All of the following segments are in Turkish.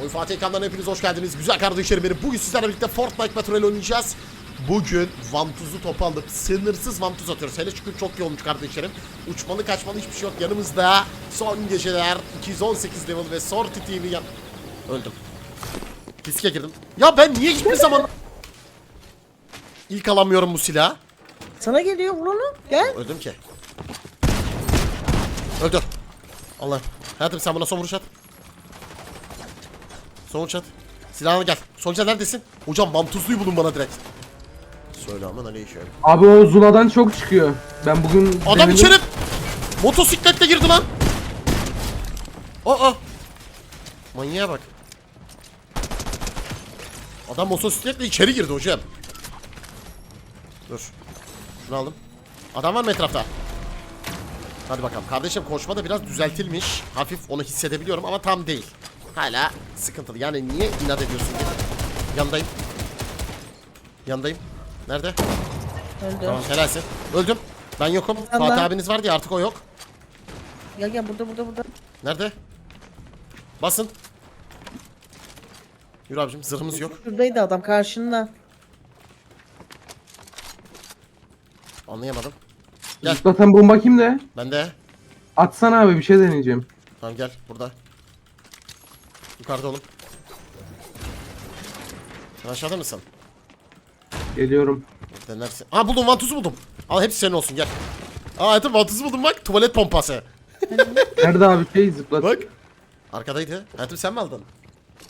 Oyun Fatih ekranlarına hepiniz hoş geldiniz. Güzel kardeşlerim benim. Bugün sizlerle birlikte Fortnite Battle Royale oynayacağız. Bugün Vantuz'u toparladık. Sınırsız Vantuz atıyoruz. Hele şükür çok olmuş kardeşlerim. Uçmalı kaçmalı hiçbir şey yok. Yanımızda son geceler 218 level ve Sorti TV yan... Öldüm. Riske girdim. Ya ben niye hiçbir zaman... İlk alamıyorum bu silahı. Sana geliyor vur onu. Gel. Öldüm ki. Öldü. Allah. Hayatım sen buna son vuruş at. Son vuruş at. Silahını gel. Sonuçta neredesin? Hocam mantuzluyu bulun bana direkt. Söyle aman aleyküm. Abi o Zula'dan çok çıkıyor. Ben bugün Adam denedim. içeri motosikletle girdi lan. Aa. Manyağa bak. Adam motosikletle içeri girdi hocam. Dur. Şunu aldım. Adam var mı etrafta? Hadi bakalım. Kardeşim koşma da biraz düzeltilmiş. Hafif onu hissedebiliyorum ama tam değil. Hala sıkıntılı. Yani niye inat ediyorsun? Yandayım. Yandayım. Nerede? Öldü. Tamam helalsin. Öldüm. Ben yokum. Tamam. Fatih abiniz var diye artık o yok. Gel gel burada burada burada. Nerede? Basın. Yürü abicim zırhımız yok. Şuradaydı adam karşında. Anlayamadım. Gel. Zıplatan bomba kimde? Ben de. Atsana abi bir şey deneyeceğim. Tamam gel burada. Yukarıda oğlum. Sen aşağıda mısın? Geliyorum. Denersin. Aa buldum vantuzu buldum. Al hepsi senin olsun gel. Aa hayatım vantuzu buldum bak. Tuvalet pompası. Nerede abi şey zıplat. Bak. Arkadaydı. Hayatım sen mi aldın?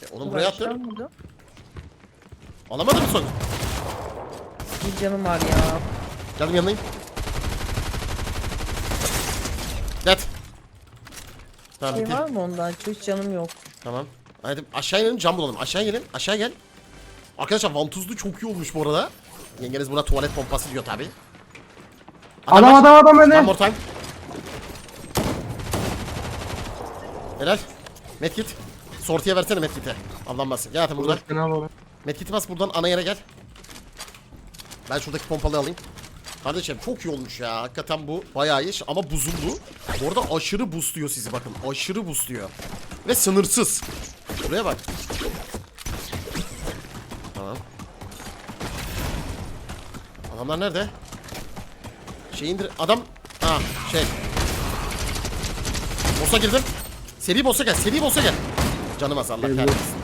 E, onu buraya attın. Alamadın mı son? Bir canım var ya. Geldim yanındayım. Get. Tamam Şey bitti. var mı ondan? Hiç canım yok. Tamam. Hadi aşağı inelim cam bulalım. Aşağı gelin. Aşağı gel. Arkadaşlar vantuzlu çok iyi olmuş bu arada. Yengeniz buna tuvalet pompası diyor tabi. Adam adam adam One beni. more time. Helal. Medkit. Sortiye versene medkiti. Allah'ım basın. Gel hayatım buradan. Medkit'i bas buradan ana yere gel. Ben şuradaki pompalı alayım. Kardeşim çok iyi olmuş ya. Hakikaten bu bayağı iyi ama buzullu. Bu arada aşırı boostluyor sizi bakın. Aşırı boostluyor. Ve sınırsız. Buraya bak. Tamam. Adamlar nerede? Şey indir... Adam... Ha şey. Boss'a girdim. Seri boss'a gel. Seri boss'a gel. Canım az Allah kahretsin.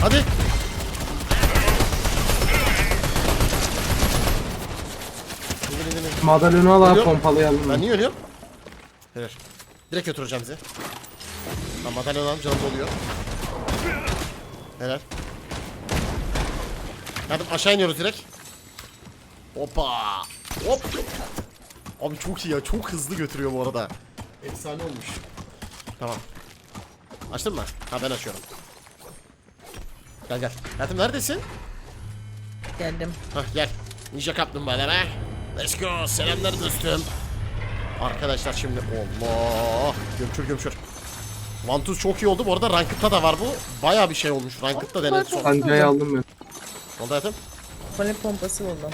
Hadi. İndir, indir, indir. Madalyonu al abi pompalayalım. Ben niye ölüyorum? Helal. Direkt götüreceğim bizi. Tamam madalya alalım canım doluyor. Helal. Hadi aşağı iniyoruz direkt. Hoppa. Hop. Abi çok iyi ya. Çok hızlı götürüyor bu arada. Efsane olmuş. Tamam. Açtın mı? Ha ben açıyorum. Gel gel. Hayatım neredesin? Geldim. Hah gel. Ninja kaplumbağalar ha. Let's go. Selamlar dostum. Arkadaşlar şimdi Allah. Gömçür gömçür. Vantuz çok iyi oldu. Bu arada Ranked'da da var bu. Baya bir şey olmuş. Ranked'da denedi son. Sancayı aldım ben. Ne oldu hayatım? Palet pompası buldum.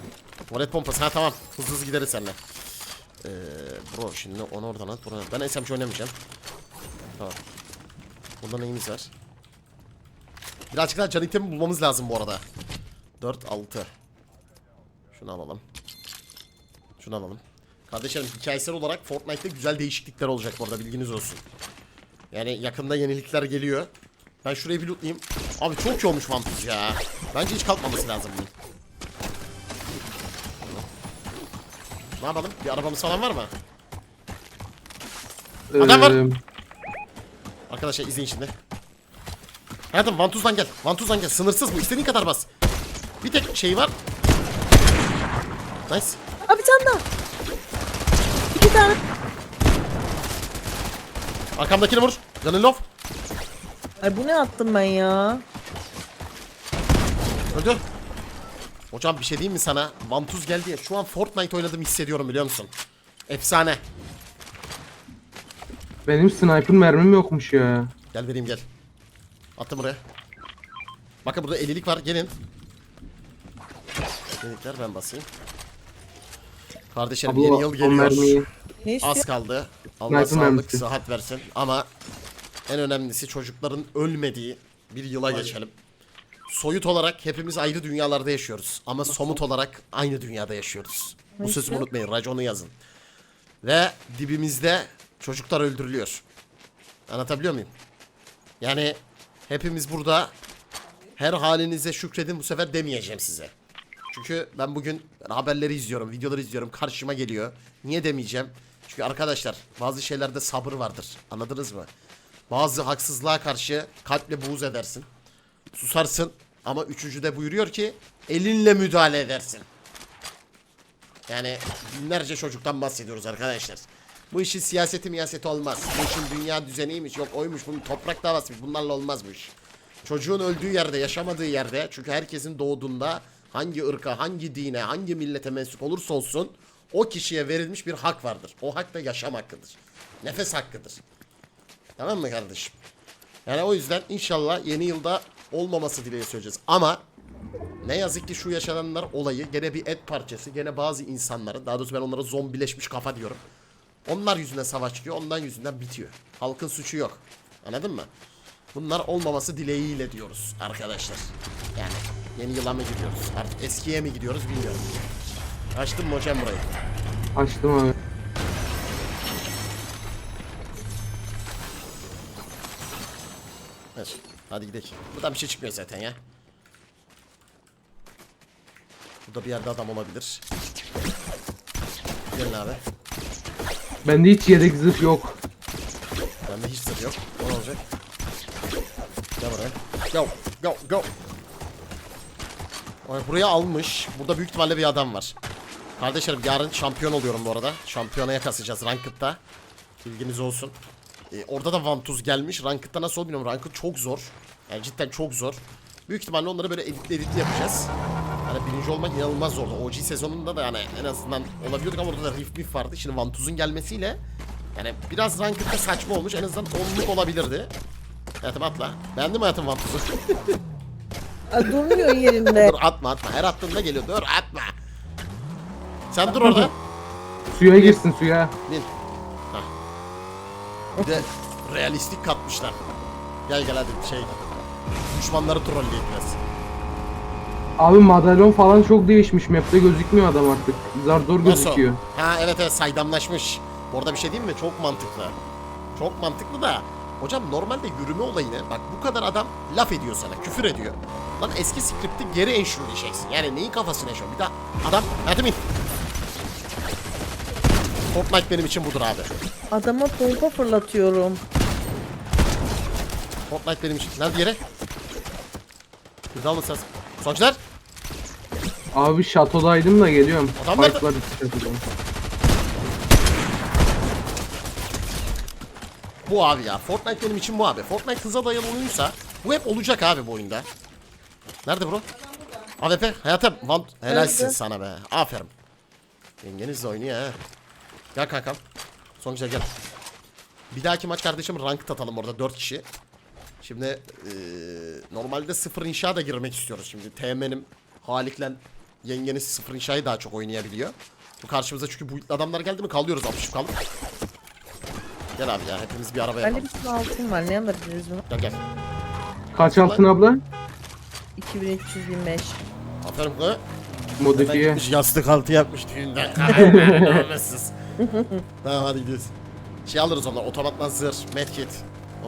Tuvalet pompası. Ha tamam. Hızlı hızlı gideriz seninle. Ee, bro şimdi onu oradan at. Buradan. Ben SMC oynamayacağım. Tamam. Burada neyimiz var? Birazcık daha can itemi bulmamız lazım bu arada. 4, 6. Şunu alalım. Şunu alalım. Kardeşlerim hikayesel olarak Fortnite'te güzel değişiklikler olacak bu arada bilginiz olsun. Yani yakında yenilikler geliyor. Ben şurayı bir lootlayayım. Abi çok iyi olmuş Vantuz ya. Bence hiç kalkmaması lazım bunun. Ne yapalım? Bir arabamız falan var mı? Adam var. Ee, Arkadaşlar izleyin şimdi. Hayatım Vantuz'dan gel. Vantuz'dan gel. Sınırsız bu. İstediğin kadar bas. Bir tek şey var. Nice. Bir tane daha. İki tane. Arkamdakini vur. Canın low. Ay bu ne attım ben ya? Öldü. Hocam bir şey diyeyim mi sana? Vantuz geldi ya. Şu an Fortnite oynadım hissediyorum biliyor musun? Efsane. benim sniper mermim yokmuş ya. Gel vereyim gel. Attım buraya. Bakın burada 50'lik var. Gelin. 50'likler ben basayım. Kardeşlerim Abla yeni yıl geliyor. istiyor? Az kaldı. Allah sağlık, mermisi. sıhhat versin. Ama en önemlisi çocukların ölmediği bir yıla geçelim. Soyut olarak hepimiz ayrı dünyalarda yaşıyoruz. Ama somut olarak aynı dünyada yaşıyoruz. Bu sözümü unutmayın. Raconu yazın. Ve dibimizde çocuklar öldürülüyor. Anlatabiliyor muyum? Yani hepimiz burada her halinize şükredin bu sefer demeyeceğim size. Çünkü ben bugün haberleri izliyorum, videoları izliyorum. Karşıma geliyor. Niye demeyeceğim? Çünkü arkadaşlar bazı şeylerde sabır vardır. Anladınız mı? Bazı haksızlığa karşı kalple buğz edersin. Susarsın ama üçüncüde buyuruyor ki elinle müdahale edersin. Yani binlerce çocuktan bahsediyoruz arkadaşlar. Bu işin siyaseti miyaseti olmaz. Bu işin dünya düzeniymiş yok oymuş bunun toprak davasıymış bunlarla olmaz bu iş. Çocuğun öldüğü yerde yaşamadığı yerde çünkü herkesin doğduğunda hangi ırka hangi dine hangi millete mensup olursa olsun o kişiye verilmiş bir hak vardır. O hak da yaşam hakkıdır. Nefes hakkıdır. Tamam mı kardeşim? Yani o yüzden inşallah yeni yılda olmaması dileği söyleyeceğiz. Ama ne yazık ki şu yaşananlar olayı gene bir et parçası. Gene bazı insanların daha doğrusu ben onlara zombileşmiş kafa diyorum. Onlar yüzünden savaş çıkıyor. Ondan yüzünden bitiyor. Halkın suçu yok. Anladın mı? Bunlar olmaması dileğiyle diyoruz arkadaşlar. Yani yeni yıla mı gidiyoruz? Artık eskiye mi gidiyoruz bilmiyorum. Açtım mı hocam burayı? Açtım abi. Evet. Hadi gidelim. Buradan bir şey çıkmıyor zaten ya. Burada bir yerde adam olabilir. Gelin abi. Bende hiç yedek zırh yok. Bende hiç sır yok. O ne olacak? Gel buraya. Go. Go. Go. Ay, Buraya almış. Burada büyük ihtimalle bir adam var. Kardeşlerim yarın şampiyon oluyorum bu arada. Şampiyonaya kasacağız Ranked'da. Bilginiz olsun. Ee, orada da Vantuz gelmiş. Ranked'da nasıl olur bilmiyorum. Ranked çok zor. Yani cidden çok zor. Büyük ihtimalle onları böyle editli editli yapacağız. Hani birinci olmak inanılmaz zordu. OG sezonunda da yani en azından olabiliyorduk ama orada da Rift Miff vardı. Şimdi Vantuz'un gelmesiyle yani biraz Ranked'da saçma olmuş. En azından onluk olabilirdi. Hayatım atla. Beğendin mi hayatım Vantuz'u? Durmuyor yerinde. dur atma atma. Her attığında geliyor. Dur atma. Sen dur orada. Suya girsin suya. Hah. Bir de realistik katmışlar. Gel gel hadi şey. Düşmanları trolleyip biraz. Abi madalyon falan çok değişmiş. Map'te gözükmüyor adam artık. Zar zor Nasıl? gözüküyor. Ha evet evet saydamlaşmış. Bu arada bir şey diyeyim mi? Çok mantıklı. Çok mantıklı da. Hocam normalde yürüme olayını bak bu kadar adam laf ediyor sana, küfür ediyor. Lan eski skripti geri enşürleyeceksin. Yani neyin kafasını enşür? Bir daha adam hadi mi? Fortnite benim için budur abi. Adama pompa fırlatıyorum. Fortnite benim için. Nerede yere? Bir daha sen. Sonuçlar? Abi şatodaydım da geliyorum. Adam nerede? Fight'lar. Bu abi ya. Fortnite benim için bu abi. Fortnite hıza dayalı oyunsa bu hep olacak abi bu oyunda. Nerede bro? AWP hayatım. Van... Helalsin Nerede? sana be. Aferin. Yengeniz de oynuyor ha. Gel kankam. Sonuçta gel. Bir dahaki maç kardeşim ranked atalım orada 4 kişi. Şimdi eee, normalde sıfır inşa da girmek istiyoruz şimdi. TM'nin Halik'le yengeniz sıfır inşayı daha çok oynayabiliyor. Bu karşımıza çünkü bu adamlar geldi mi kalıyoruz 60 kaldık. Gel abi ya hepimiz bir araba Bende yapalım. bir sürü altın var. Ne alabiliriz bunu? Gel gel. Kaç altın abla? 2325. Aferin kız. Modifiye. gitmiş yastık altı yapmış düğünden. Namussuz. tamam hadi gidiyoruz. Şey alırız onlar otomatla zırh, medkit.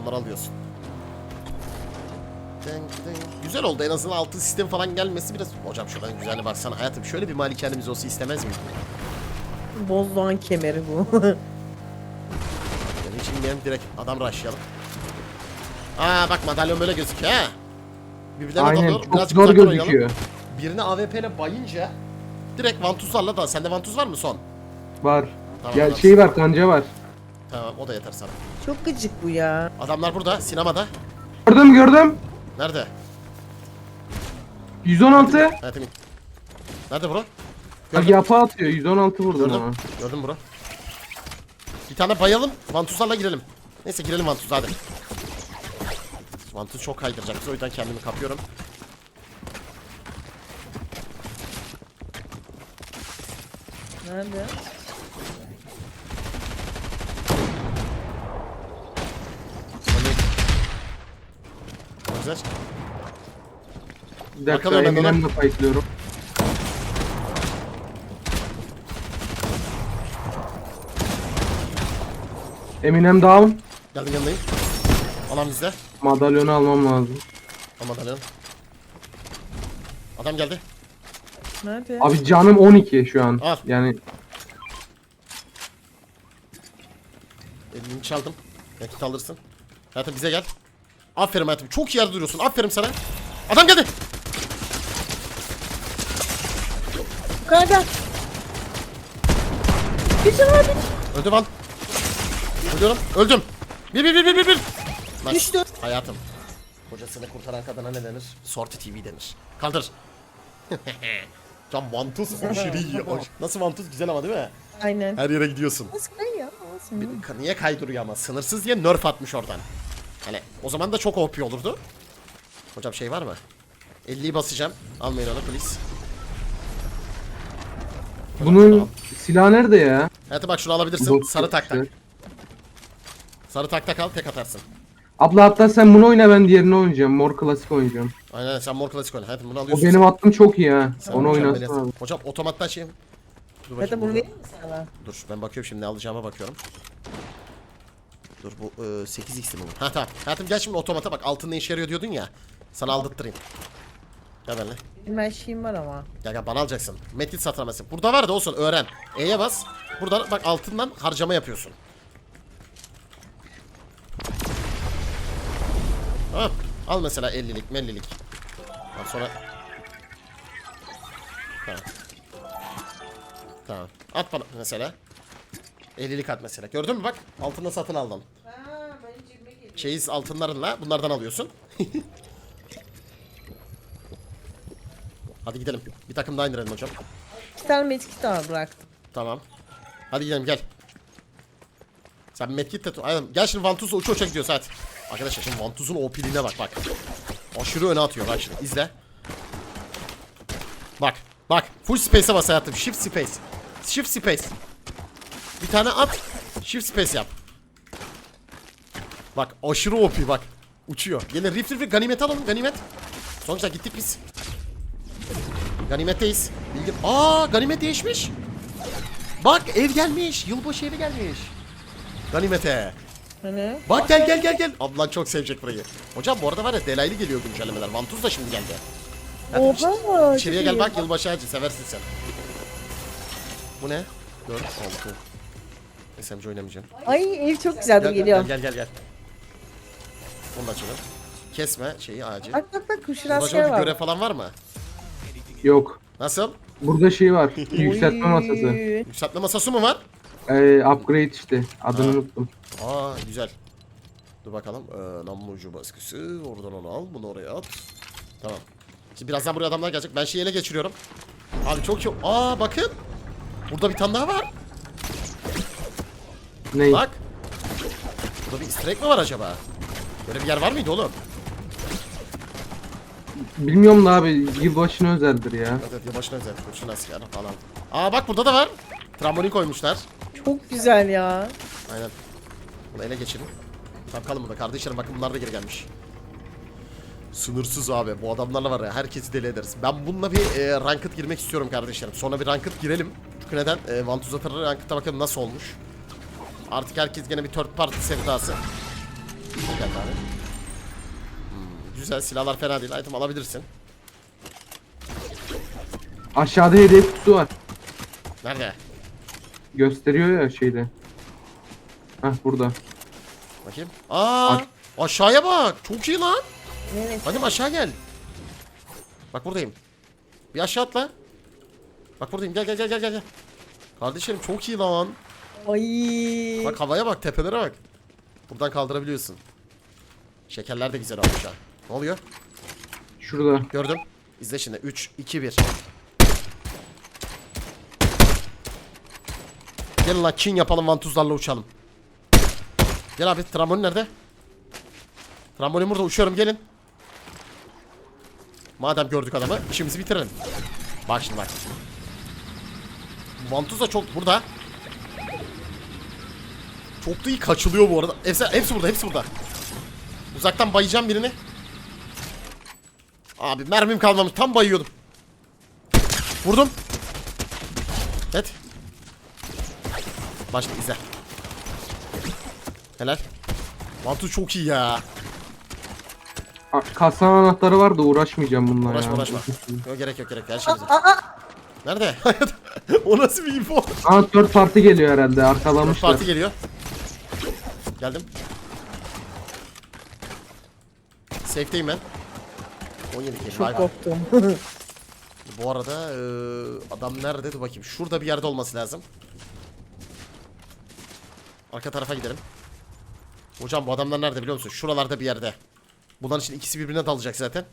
Onları alıyorsun. Dın dın. Güzel oldu en azından altın sistem falan gelmesi biraz... Hocam şuradan güzelne baksana hayatım şöyle bir malikanemiz olsa istemez miydin? Bozdoğan kemeri bu. Gelin direkt adam rushlayalım. Aa bak madalyon böyle gözüküyor ha. Birbirlerine Aynen dalıyor. çok Birazcık zor uzaktan oynayalım. gözüküyor. Birini AWP ile bayınca direkt vantuzlarla da. Sende vantuz var mı son? Var. Tamam, Gel tamam. şey var kanca var. Tamam o da yeter sana. Çok gıcık bu ya. Adamlar burada sinemada. Gördüm gördüm. Nerede? 116. Hayatım in. Nerede bro? Bak Gördüm. yapa atıyor. 116 vurdum ama. Gördüm. Gördüm bro. Bir tane bayalım. Vantuzlarla girelim. Neyse girelim vantuz hadi. Vantuz çok kaydıracak. O yüzden kendimi kapıyorum. Nerede? Güzel. Bir dakika Bakalım ben Eminem'le. Eminem down. Geldim yanındayım. Alan bizde. Madalyonu almam lazım. Ama dalıyorum. Adam geldi. Nerede? Abi canım 12 şu an. Al. Yani Elini çaldım. Nakit alırsın. Hayatım bize gel. Aferin hayatım. Çok iyi yerde duruyorsun. Aferin sana. Adam geldi. Yukarıda. Güzel abi. Öldüm lan. Ölüyorum. Öldüm. Bir bir bir bir bir bir. Düştü. Hayatım. Kocasını kurtaran kadına ne denir? Sorti TV denir. Kaldır. Can vantuz aşırı iyi. Nasıl vantuz güzel ama değil mi? Aynen. Her yere gidiyorsun. Nasıl kay ya? Nasıl? Bir- Niye kaydırıyor ama? Sınırsız diye nerf atmış oradan. Hani o zaman da çok OP olurdu. Hocam şey var mı? 50'yi basacağım. Almayın onu please. bunun silahı nerede ya? Hayatım bak şunu alabilirsin. Sarı tak tak. işte. Sarı tak tak al tek atarsın. Abla hatta sen bunu oyna ben diğerini oynayacağım. Mor klasik oynayacağım. Aynen sen mor klasik oyna. Hayatım bunu O alıyorsun. benim attım çok iyi ha. Sen Onu mükemmel oynasın yaptın. abi. Hocam otomattan şey... Dur bakayım Zaten bunu burada. vereyim mi sana? Dur ben bakıyorum şimdi ne alacağıma bakıyorum. Dur bu e, 8x mi bu? Ha tamam. Hayatım gel şimdi otomata bak altın ne işe yarıyor diyordun ya. Sana aldırttırayım. Gel benimle. Benim her şeyim var ama. Gel gel bana alacaksın. Metin satın almasın. Burada var da olsun öğren. E'ye bas. Buradan bak altından harcama yapıyorsun. Tamam. Al mesela 50'lik 50'lik. Ondan sonra Tamam. Tamam. At bana mesela. 50'lik at mesela. Gördün mü bak? Altında satın aldın. Çeyiz altınlarınla bunlardan alıyorsun. Hadi gidelim. Bir takım daha indirelim hocam. İki tane medkit daha bıraktım. Tamam. Hadi gidelim gel. Sen medkit de. Aynen. Gel şimdi Vantuz'la uça uça gidiyoruz hadi. Arkadaşlar şimdi Vantuz'un OP'liğine bak bak. Aşırı öne atıyor bak şimdi. İzle. Bak. Bak. Full space'e bas hayatım. Shift space. Shift space. Bir tane at. Shift space yap. Bak aşırı OP bak. Uçuyor. Gelin rif rif rif. ganimet alalım ganimet. Sonuçta gittik biz. Ganimetteyiz. Bilgin. Aa ganimet değişmiş. Bak ev gelmiş. Yılbaşı evi gelmiş. Ganimete. Hani? Bak gel gel gel gel. Ablan çok sevecek burayı. Hocam bu arada var ya delaylı geliyor güncellemeler. Vantuz da şimdi geldi. Hadi iç- Oha. İçeriye çok gel iyi. bak yılbaşı ağacı seversin sen. Bu ne? 4 6. SMC oynamayacağım. Ay ev çok güzel dur Gel, gel geliyor. gel gel gel. Onu da açalım. Kesme şeyi ağacı. Bak bak bak kuşun Burada asker bir var. görev falan var mı? Yok. Nasıl? Burada şey var. Yükseltme masası. Yükseltme masası mı var? Ee, upgrade işte. Adını Ha. unuttum. Aa güzel. Dur bakalım. Ee, namlucu baskısı. Oradan onu al. Bunu oraya at. Tamam. Şimdi birazdan buraya adamlar gelecek. Ben şeyi ele geçiriyorum. Abi çok iyi. Aa bakın. Burada bir tane daha var. Ney? Bak. Burada bir easter egg mi var acaba? Böyle bir yer var mıydı oğlum? Bilmiyorum da abi yılbaşına özeldir ya. Evet evet yılbaşına özel. Kurşun asker falan. Aa bak burada da var. Trambolin koymuşlar. Çok güzel ya. Aynen. Bunu ele geçirin. Tamam kalın burada kardeşlerim bakın bunlar da geri gelmiş. Sınırsız abi bu adamlarla var ya herkesi deli ederiz. Ben bununla bir e, ranked girmek istiyorum kardeşlerim. Sonra bir ranked girelim. Çünkü neden? E, Vantuz Atar'ı ranked'da bakalım nasıl olmuş. Artık herkes gene bir third party sevdası. Abi? Hmm, güzel silahlar fena değil. Item alabilirsin. Aşağıda hedef kutusu var. Nerede? Gösteriyor ya şeyde. Hah burada. Bakayım. Aa, Aş- aşağıya bak. Çok iyi lan. Evet. Hadi aşağı gel. Bak buradayım. Bir aşağı atla. Bak buradayım. Gel gel gel gel gel. Kardeşlerim çok iyi lan. Ay. Bak havaya bak, tepelere bak. Buradan kaldırabiliyorsun. Şekerler de güzel ha. Ne oluyor? Şurada. Gördüm. İzle şimdi. 3 2 1. Gelin lan kin yapalım vantuzlarla uçalım. Gel abi trambolin nerede? Trambolin burada uçuyorum gelin. Madem gördük adamı işimizi bitirelim. Bak şimdi bak. Vantuz da çok burada. Çok da iyi kaçılıyor bu arada. Hepsi, hepsi burada hepsi burada. Uzaktan bayacağım birini. Abi mermim kalmamış. Tam bayıyordum. Vurdum. Evet. Başla izle. Helal. Mantu çok iyi ya. A- Kasa anahtarı var da uğraşmayacağım bununla Uğraşma ya. uğraşma. Yok gerek yok gerek. Her şey güzel. Nerede? o nasıl bir info? Aa 4 parti geliyor herhalde arkalamışlar. parti geliyor. Geldim. Safe'deyim ben. 17 kill. Çok korktum. Bu arada eee, adam nerede? Dur bakayım. Şurada bir yerde olması lazım. Arka tarafa gidelim. Hocam bu adamlar nerede biliyor musun? Şuralarda bir yerde. Bunların için ikisi birbirine dalacak zaten.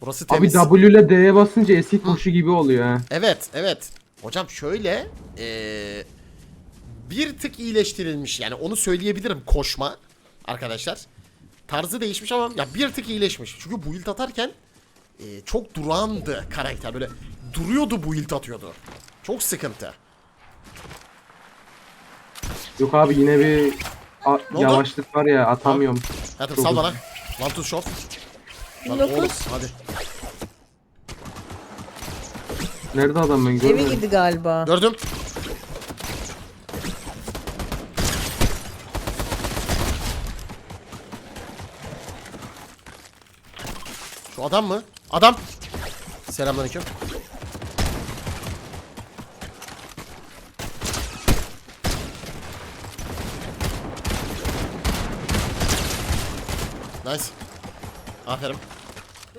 Burası Abi temiz. W ile D'ye basınca eski koşu gibi oluyor ha. Evet, evet. Hocam şöyle eee, bir tık iyileştirilmiş yani onu söyleyebilirim koşma arkadaşlar. Tarzı değişmiş ama ya bir tık iyileşmiş. Çünkü build atarken eee, çok durağandı karakter böyle duruyordu build atıyordu. Çok sıkıntı. Yok abi yine bir a- Ne oldu? yavaşlık var ya atamıyorum. Hadi Çok sal bana. One to shot. Lan 19. oğlum hadi. Nerede adam ben Eve görmedim. girdi galiba. Gördüm. Şu adam mı? Adam. Selamünaleyküm. Nice. Aferin.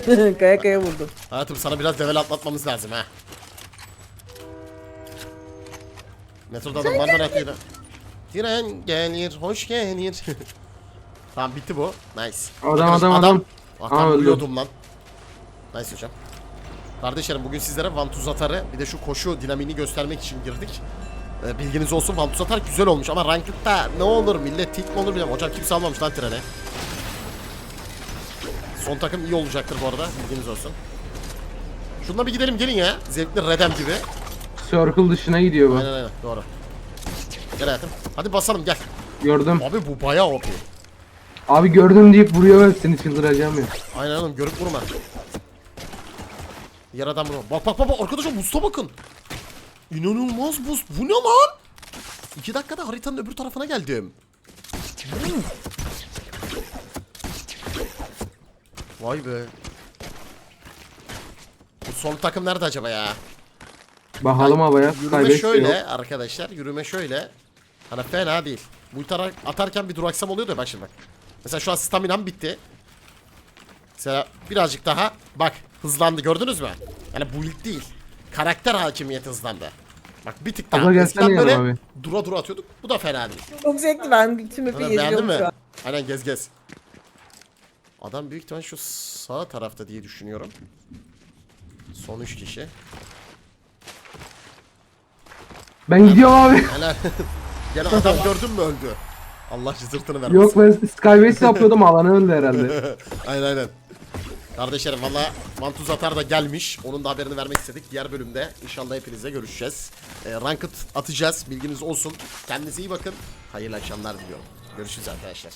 kaya kaya vurdum. Hayatım sana biraz level atlatmamız lazım ha. Metroda adam var mı hayatıyla? Tren gelir, hoş gelir. tamam bitti bu. Nice. Adam, adam, adam. Aa, tam öldü. vuruyordum lan. Nice hocam. Kardeşlerim bugün sizlere Vantuz Atar'ı bir de şu koşu dinamini göstermek için girdik. Ee, bilginiz olsun Vantuz Atar güzel olmuş ama Ranked'da ne olur millet tit mi olur bilmem. Hocam kimse almamış lan trene. Son takım iyi olacaktır bu arada bilginiz olsun. Şununla bir gidelim gelin ya. Zevkli Redem gibi. Circle dışına gidiyor bu. Aynen aynen doğru. Gel hayatım. Hadi basalım gel. Gördüm. Abi bu bayağı OP. Abi gördüm deyip vuruyor ben seni çıldıracağım ya. Aynen oğlum görüp vurma. Yer adam vurma. Bak bak bak bak arkadaşlar boost'a bakın. İnanılmaz boost. Bu ne lan? 2 dakikada haritanın öbür tarafına geldim. Hmm. Vay be. Bu son takım nerede acaba ya? Bakalım havaya. Yürüme şöyle yok. arkadaşlar. Yürüme şöyle. Hani fena değil. Bu tara atarken bir duraksam oluyor da bak şimdi bak. Mesela şu an staminam bitti. Mesela birazcık daha bak hızlandı gördünüz mü? Yani build değil. Karakter hakimiyeti hızlandı. Bak bir tık daha. Eskiden böyle abi. dura dura atıyorduk. Bu da fena değil. Çok zevkli ben tüm Beğendin geziyorum mi? şu an. Aynen gez gez. Adam büyük ihtimal şu sağ tarafta diye düşünüyorum. Son 3 kişi. Ben gidiyorum abi. Helal. Gene adam gördün mü öldü. Allah cızırtını vermesin. Yok ben Skybase yapıyordum alanı öldü herhalde. aynen aynen. Kardeşlerim valla Vantuz Atar da gelmiş. Onun da haberini vermek istedik. Diğer bölümde inşallah hepinizle görüşeceğiz. Ee, ranked atacağız. Bilginiz olsun. Kendinize iyi bakın. Hayırlı akşamlar diliyorum. Görüşürüz arkadaşlar.